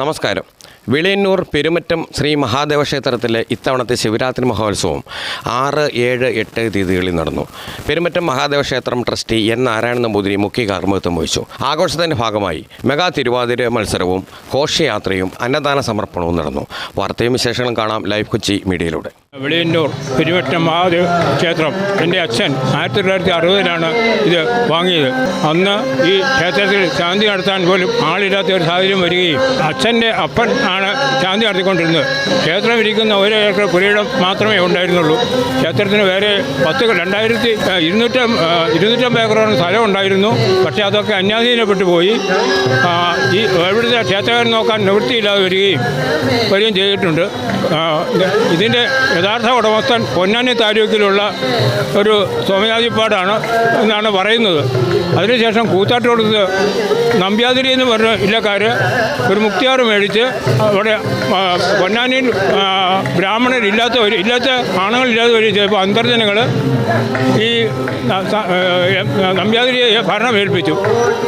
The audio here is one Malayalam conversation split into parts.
നമസ്കാരം. വിളിയന്നൂർ പെരുമറ്റം ശ്രീ മഹാദേവ ക്ഷേത്രത്തിലെ ഇത്തവണത്തെ ശിവരാത്രി മഹോത്സവം ആറ് ഏഴ് എട്ട് തീയതികളിൽ നടന്നു. പെരുമറ്റം മഹാദേവ ക്ഷേത്രം ട്രസ്റ്റി എൻ നാരായണ നമ്പൂതിരി മുഖ്യ കാർമ്മികത്വം വഹിച്ചു. ആഘോഷത്തിന്റെ ഭാഗമായി മെഗാ തിരുവാതിര മത്സരവും ഘോഷയാത്രയും അന്നദാന സമർപ്പണവും നടന്നു. വാർത്തയും വിശേഷങ്ങളും കാണാം ലൈവ് കൊച്ചി മീഡിയയിലൂടെ. വെളിയന്നൂർ പെരുവറ്റം മഹാദേവ് ക്ഷേത്രം. എന്റെ അച്ഛൻ ആയിരത്തി തൊള്ളായിരത്തി അറുപതിലാണ് ഇത് വാങ്ങിയത്. അന്ന് ഈ ക്ഷേത്രത്തിൽ ശാന്തി നടത്താൻ പോലും ആളില്ലാത്ത ഒരു സാഹചര്യം വരികയും അച്ഛന്റെ അപ്പൻ ആണ് ശാന്തി നടത്തിക്കൊണ്ടിരുന്നത്. ക്ഷേത്രം ഇരിക്കുന്ന ഒരു ഏക്കർ പുരയിടം മാത്രമേ ഉണ്ടായിരുന്നുള്ളൂ. ക്ഷേത്രത്തിന് വേറെ പത്ത് രണ്ടായിരത്തി ഇരുന്നൂറ്റ ഇരുന്നൂറ്റമ്പത് ഏക്കറോളം സ്ഥലം ഉണ്ടായിരുന്നു. പക്ഷേ അതൊക്കെ അന്യാധീനപ്പെട്ടു പോയി. ഈ ഇവിടുത്തെ ക്ഷേത്രകാരൻ നോക്കാൻ നിവൃത്തിയില്ലാതെ വരികയും വരികയും ചെയ്തിട്ടുണ്ട്. ഇതിന്റെ യഥാർത്ഥ ഉടമസ്ഥൻ പൊന്നാനി താലൂക്കിലുള്ള ഒരു സോമയാജിപ്പാടാണ് എന്നാണ് പറയുന്നത്. അതിനുശേഷം കൂത്താട്ടോടത്ത് നമ്പ്യാതിരി എന്ന് പറഞ്ഞ ഇല്ലക്കാർ ഒരു മുക്തിയാറ് മേടിച്ച് അവിടെ പൊന്നാനിയിൽ ആ, ബ്രാഹ്മണരില്ലാത്തവർ ഇല്ലാത്ത ആണുങ്ങളില്ലാത്തവർ ചിലപ്പോൾ അന്തർജനങ്ങൾ ഈ നമ്പ്യാതിരിയെ ഭരണം ഏൽപ്പിച്ചു.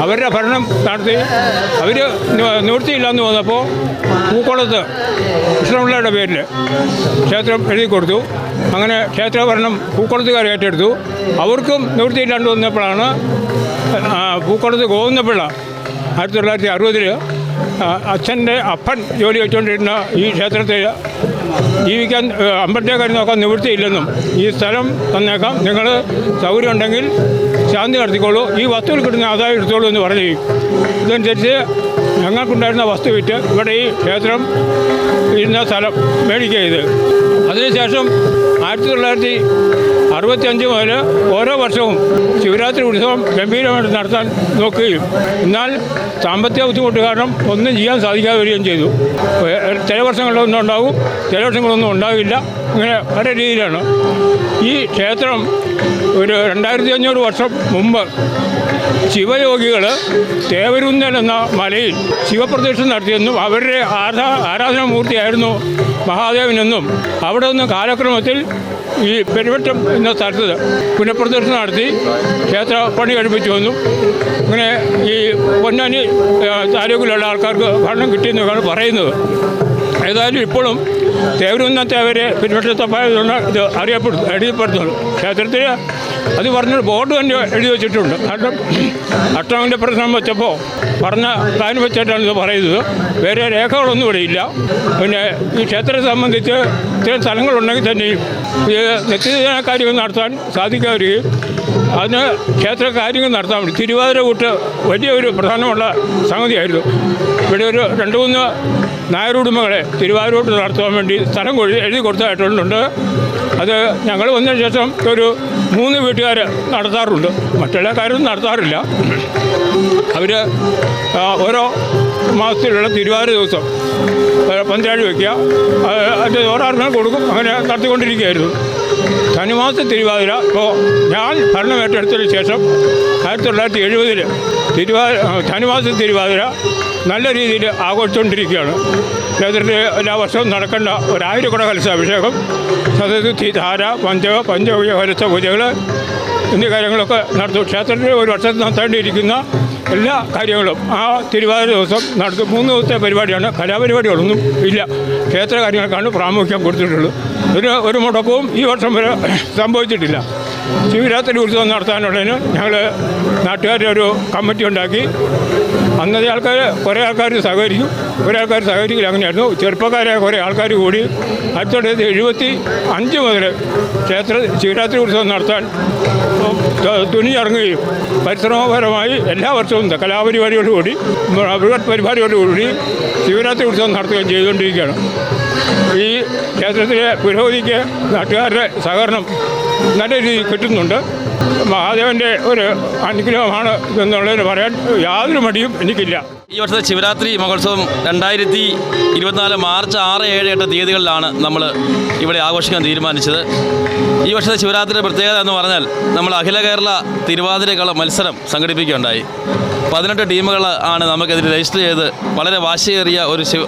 അവരുടെ ഭരണം നടത്തി അവർ നിവൃത്തിയില്ലാന്ന് വന്നപ്പോൾ പൂക്കോളത്ത് കൃഷ്ണപിള്ളയുടെ പേരിൽ ക്ഷേത്രം എഴുതി കൊടുത്തു. അങ്ങനെ ക്ഷേത്രഭരണം പൂക്കുളത്തുകാർ ഏറ്റെടുത്തു. അവർക്കും നിവൃത്തിയില്ലാണ്ട് വന്നപ്പോഴാണ് പൂക്കുളത്ത് ഗോവിന്ദപിള്ള ആയിരത്തി തൊള്ളായിരത്തി അറുപതിൽ അച്ഛന്റെ അപ്പൻ ജോലി വെച്ചുകൊണ്ടിരുന്ന ഈ ക്ഷേത്രത്തിൽ ജീവിക്കാൻ അമ്പത്തേക്കാരി നോക്കാൻ നിവൃത്തിയില്ലെന്നും ഈ സ്ഥലം തന്നേക്കാം. നിങ്ങൾ സൗകര്യം ഉണ്ടെങ്കിൽ ശാന്തി നടത്തിക്കോളൂ. ഈ വസ്തുവിൽ കിട്ടുന്ന ആദായം എടുത്തോളൂ എന്ന് പറഞ്ഞു ഇതനുസരിച്ച് ഞങ്ങൾക്കുണ്ടായിരുന്ന വസ്തു വിറ്റ് ഇവിടെ ഈ ക്ഷേത്രം ഇരുന്ന സ്ഥലം മേടിക്കുക ചെയ്ത്. അതിനുശേഷം ആയിരത്തി തൊള്ളായിരത്തി അറുപത്തി അഞ്ച് മുതൽ ഓരോ വർഷവും ശിവരാത്രി ഉത്സവം ഗംഭീരമായിട്ട് നടത്താൻ നോക്കുകയും എന്നാൽ സാമ്പത്തിക ബുദ്ധിമുട്ട് കാരണം ഒന്നും ചെയ്യാൻ സാധിക്കാതെ വരികയും ചെയ്തു ചില വർഷങ്ങളിലൊന്നും ഉണ്ടാകും ചില വർഷങ്ങളൊന്നും ഉണ്ടാകില്ല അങ്ങനെ പല രീതിയിലാണ്. ഈ ക്ഷേത്രം ഒരു രണ്ടായിരത്തി അഞ്ഞൂറ് വർഷം മുമ്പ് ശിവയോഗികൾ തേവരുന്നൽ എന്ന മലയിൽ ശിവപ്രദക്ഷിണം നടത്തിയെന്നും അവരുടെ ആരാ ആരാധനാമൂർത്തിയായിരുന്നു മഹാദേവനെന്നും അവിടെ നിന്ന് കാലക്രമത്തിൽ ഈ പെരുവട്ടം എന്ന സ്ഥലത്ത് പുനഃപ്രദർശനം നടത്തി ക്ഷേത്ര പണി കഴിപ്പിച്ചു വന്നു ഇങ്ങനെ ഈ പൊന്നാനി താലൂക്കിലുള്ള ആൾക്കാർക്ക് ഭരണം കിട്ടിയെന്നൊക്കെയാണ് പറയുന്നത്. ഏതായാലും ഇപ്പോഴും തേവരുന്നത്തെ അവർ പിൻവട്ടത്തപ്പായതുകൊണ്ട് ഇത് അറിയപ്പെടുന്നു എഴുതിപ്പെടുത്തുന്നു. ക്ഷേത്രത്തിൽ അത് പറഞ്ഞ ബോർഡ് തന്നെ എഴുതി വെച്ചിട്ടുണ്ട്. കാരണം അഷ്ടമിന്റെ പ്രശ്നം വെച്ചപ്പോൾ പറഞ്ഞ പ്ലാൻ വെച്ചിട്ടാണ് ഇത് പറയുന്നത്. വേറെ രേഖകളൊന്നും ഇവിടെ ഇല്ല. പിന്നെ ഈ ക്ഷേത്രത്തെ സംബന്ധിച്ച് ഇത്രയും സ്ഥലങ്ങളുണ്ടെങ്കിൽ തന്നെയും ഇത് നിത്യജന കാര്യങ്ങൾ നടത്താൻ സാധിക്കാതെ അതിന് ക്ഷേത്ര കാര്യങ്ങൾ നടത്താൻ വേണ്ടി തിരുവാതിര കൂട്ട് വലിയൊരു പ്രധാനമുള്ള സംഗതിയായിരുന്നു. ഇവിടെ ഒരു രണ്ട് മൂന്ന് നായരുടമകളെ തിരുവാരൂട്ട് നടത്താൻ വേണ്ടി സ്ഥലം എഴുതി കൊടുത്തായിട്ടുണ്ട് അത് ഞങ്ങൾ വന്നതിന് ശേഷം ഒരു മൂന്ന് വീട്ടുകാർ നടത്താറുണ്ട്. മറ്റുള്ള കാര്യമൊന്നും നടത്താറില്ല. അവർ ഓരോ മാസത്തിലുള്ള തിരുവാതിര ദിവസം പന്ത്രണ്ട് വയ്ക്കുക. അത് അതിന്റെ ഓരോർക്കും കൊടുക്കും. അങ്ങനെ നടത്തിക്കൊണ്ടിരിക്കുകയായിരുന്നു. ധനുമാസ തിരുവാതിര. ഇപ്പോൾ ഞാൻ ഭരണം ഏറ്റെടുത്തതിന് ശേഷം ആയിരത്തി തൊള്ളായിരത്തി എഴുപതിൽ തിരുവാതിര ധനുമാസ തിരുവാതിര നല്ല രീതിയിൽ ആഘോഷിച്ചുകൊണ്ടിരിക്കുകയാണ്. ക്ഷേത്രത്തിൽ എല്ലാ വർഷവും നടക്കേണ്ട ഒരായിരം കുട കലശാഭിഷേകം സതതി ധാര പഞ്ച പഞ്ചവ്യ കലശ പൂജകൾ എന്നീ കാര്യങ്ങളൊക്കെ നടത്തും. ക്ഷേത്രത്തിൽ ഒരു വർഷത്തിൽ നടത്തേണ്ടിയിരിക്കുന്ന എല്ലാ കാര്യങ്ങളും ആ തിരുവാതിര ദിവസം നടത്തും മൂന്ന് ദിവസത്തെ പരിപാടിയാണ്. കലാപരിപാടികളൊന്നും ഇല്ല. ക്ഷേത്ര കാര്യങ്ങൾക്കാണ് പ്രാമുഖ്യം കൊടുത്തിട്ടുള്ളത്. ഒരു ഒരു മുടക്കവും ഈ വർഷം വരെ സംഭവിച്ചിട്ടില്ല. ശിവരാത്രി ഉത്സവം നടത്താനുള്ളതിന് ഞങ്ങൾ നാട്ടുകാരുടെ ഒരു കമ്മിറ്റി ഉണ്ടാക്കി. അന്നത്തെ ആൾക്കാർ കുറേ ആൾക്കാർ സഹകരിക്കും. കുറേ ആൾക്കാർ സഹകരിക്കില്ല അങ്ങനെയായിരുന്നു. ചെറുപ്പക്കാരായ കുറേ ആൾക്കാർ കൂടി ആയിരത്തി തൊള്ളായിരത്തി എഴുപത്തി അഞ്ച് മുതൽ ക്ഷേത്ര ശിവരാത്രി ഉത്സവം നടത്താൻ തുനിഞ്ഞിറങ്ങുകയും പരിശ്രമപരമായി എല്ലാ വർഷവും കലാപരിപാടിയോടുകൂടി ബൃഹത് പരിപാടിയോടുകൂടി ശിവരാത്രി ഉത്സവം നടത്തുകയും ചെയ്തുകൊണ്ടിരിക്കുകയാണ്. ഈ ക്ഷേത്രത്തിലെ പുരോഗതിക്ക് നാട്ടുകാരുടെ സഹകരണം നല്ല രീതിയിൽ കിട്ടുന്നുണ്ട്. മഹാദേവന്റെ ഒരു അനുഗ്രഹമാണ് എന്നുള്ളതിന് പറയാൻ യാതൊരു മടിയും എനിക്കില്ല. ഈ വർഷത്തെ ശിവരാത്രി മഹോത്സവം രണ്ടായിരത്തി ഇരുപത്തിനാല് മാർച്ച് ആറ് ഏഴ് എട്ട് തീയതികളിലാണ് നമ്മൾ ഇവിടെ ആഘോഷിക്കാൻ തീരുമാനിച്ചത്. ഈ വർഷത്തെ ശിവരാത്രിയുടെ പ്രത്യേകത എന്ന് പറഞ്ഞാൽ നമ്മൾ അഖില കേരള തിരുവാതിരകള മത്സരം സംഘടിപ്പിക്കുകയുണ്ടായി. പതിനെട്ട് ടീമുകൾ ആണ് നമുക്കതിൽ രജിസ്റ്റർ ചെയ്ത് വളരെ വാശിയേറിയ ഒരു ശിവ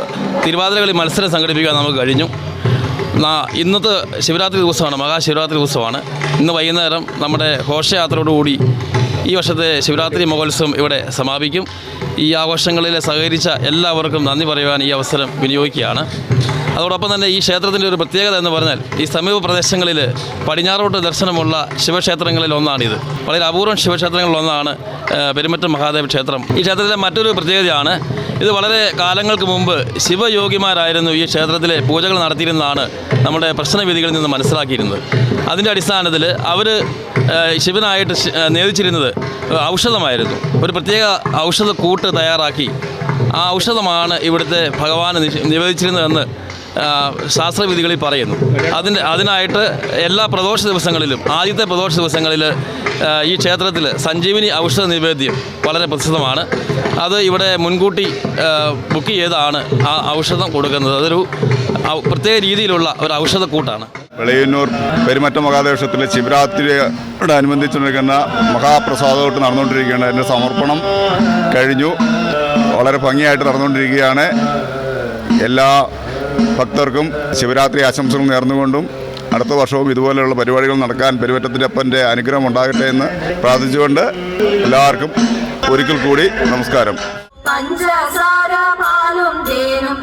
തിരുവാതിരകളി മത്സരം സംഘടിപ്പിക്കാൻ നമുക്ക് കഴിഞ്ഞു. ഇന്നത്തെ ശിവരാത്രി ദിവസമാണ് മഹാശിവരാത്രി ദിവസമാണ്. ഇന്ന് വൈകുന്നേരം നമ്മുടെ ഘോഷയാത്രയോടുകൂടി ഈ വർഷത്തെ ശിവരാത്രി മഹോത്സവം ഇവിടെ സമാപിക്കും. ഈ ആഘോഷങ്ങളിൽ സഹകരിച്ച എല്ലാവർക്കും നന്ദി പറയുവാൻ ഈ അവസരം വിനിയോഗിക്കുകയാണ്. അതോടൊപ്പം തന്നെ ഈ ക്ഷേത്രത്തിന്റെ ഒരു പ്രത്യേകത എന്ന് പറഞ്ഞാൽ ഈ സമീപ പ്രദേശങ്ങളിൽ പടിഞ്ഞാറോട്ട് ദർശനമുള്ള ശിവക്ഷേത്രങ്ങളിൽ ഒന്നാണിത്. വളരെ അപൂർവം ശിവക്ഷേത്രങ്ങളിൽ ഒന്നാണ് മഹാദേവ ക്ഷേത്രം. ഈ ക്ഷേത്രത്തിലെ മറ്റൊരു പ്രത്യേകതയാണ് ഇത് വളരെ കാലങ്ങൾക്ക് മുമ്പ് ശിവയോഗിമാരായിരുന്നു ഈ ക്ഷേത്രത്തിലെ പൂജകൾ നടത്തിയിരുന്നതാണ് നമ്മുടെ പ്രശ്നവിധികളിൽ നിന്ന് മനസ്സിലാക്കിയിരുന്നത്. അതിന്റെ അടിസ്ഥാനത്തിൽ അവർ ശിവനായിട്ട് നേതിച്ചിരുന്നത് ഔഷധമായിരുന്നു. ഒരു പ്രത്യേക ഔഷധ കൂട്ട് തയ്യാറാക്കി. ആ ഔഷധമാണ് ഇവിടുത്തെ ഭഗവാൻ നിവേദിച്ചിരുന്നതെന്ന് ശാസ്ത്രവിധികളിൽ പറയുന്നു. അതിന്റെ അതിനായിട്ട് എല്ലാ പ്രദോഷ ദിവസങ്ങളിലും ആദ്യത്തെ പ്രദോഷ ദിവസങ്ങളിൽ ഈ ക്ഷേത്രത്തിൽ സഞ്ജീവിനി ഔഷധ നിവേദ്യം വളരെ പ്രസിദ്ധമാണ്. അത് ഇവിടെ മുൻകൂട്ടി ബുക്ക് ചെയ്താണ് ആ ഔഷധം കൊടുക്കുന്നത്. അതൊരു പ്രത്യേക രീതിയിലുള്ള ഒരു ഔഷധക്കൂട്ടാണ്. വെളിയന്നൂർ പെരുമറ്റ മഹാദേവക്ഷത്തിലെ ശിവരാത്രിയോട് അനുബന്ധിച്ചുകൊണ്ടിരിക്കുന്ന മഹാപ്രസാദമായിട്ട് നടന്നുകൊണ്ടിരിക്കുകയാണ്. അതിന്റെ സമർപ്പണം കഴിഞ്ഞു. വളരെ ഭംഗിയായിട്ട് നടന്നുകൊണ്ടിരിക്കുകയാണ്. എല്ലാ ഭക്തർക്കും ശിവരാത്രി ആശംസകൾ നേർന്നുകൊണ്ടും അടുത്ത വർഷവും ഇതുപോലെയുള്ള പരിപാടികൾ നടക്കാൻ പെരുമറ്റത്തിന്റെ അപ്പന്റെ അനുഗ്രഹം ഉണ്ടാകട്ടെ എന്ന് പ്രാർത്ഥിച്ചുകൊണ്ട് എല്ലാവർക്കും ഒരിക്കൽ കൂടി നമസ്കാരം. പഞ്ചസാര പാലും തേനും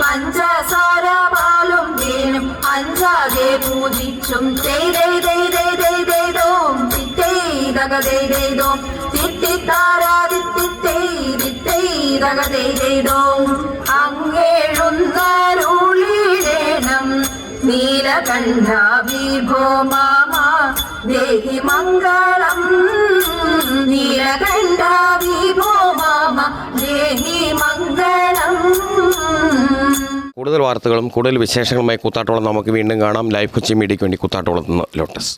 പഞ്ചസാര പാലും തേനും അഞ്ചാതെ പൂജിച്ചും ചെയ്തേതേതേതേതേതോം തിത്തേതകതേതേതോം തിത്തിത്താരാതിത്തിത്തേതിത്തേതകതേതേതോം അങ്ങേഴുന്നരുളിടേണം നീലകണ്ഠ വിഭോ മാമ ദേഹി മംഗളം നീലകണ്ഠ വിഭോ മാമ ദേഹി മംഗളം കൂടുതൽ വാർത്തകളും കൂടുതൽ വിശേഷങ്ങളുമായി കൂത്താട്ടോളം നമുക്ക് വീണ്ടും കാണാം. ലൈഫ് കൊച്ചി മീഡിയയ്ക്ക് വേണ്ടി കൂത്താട്ടോളത്തുനിന്ന് ലോട്ടസ്.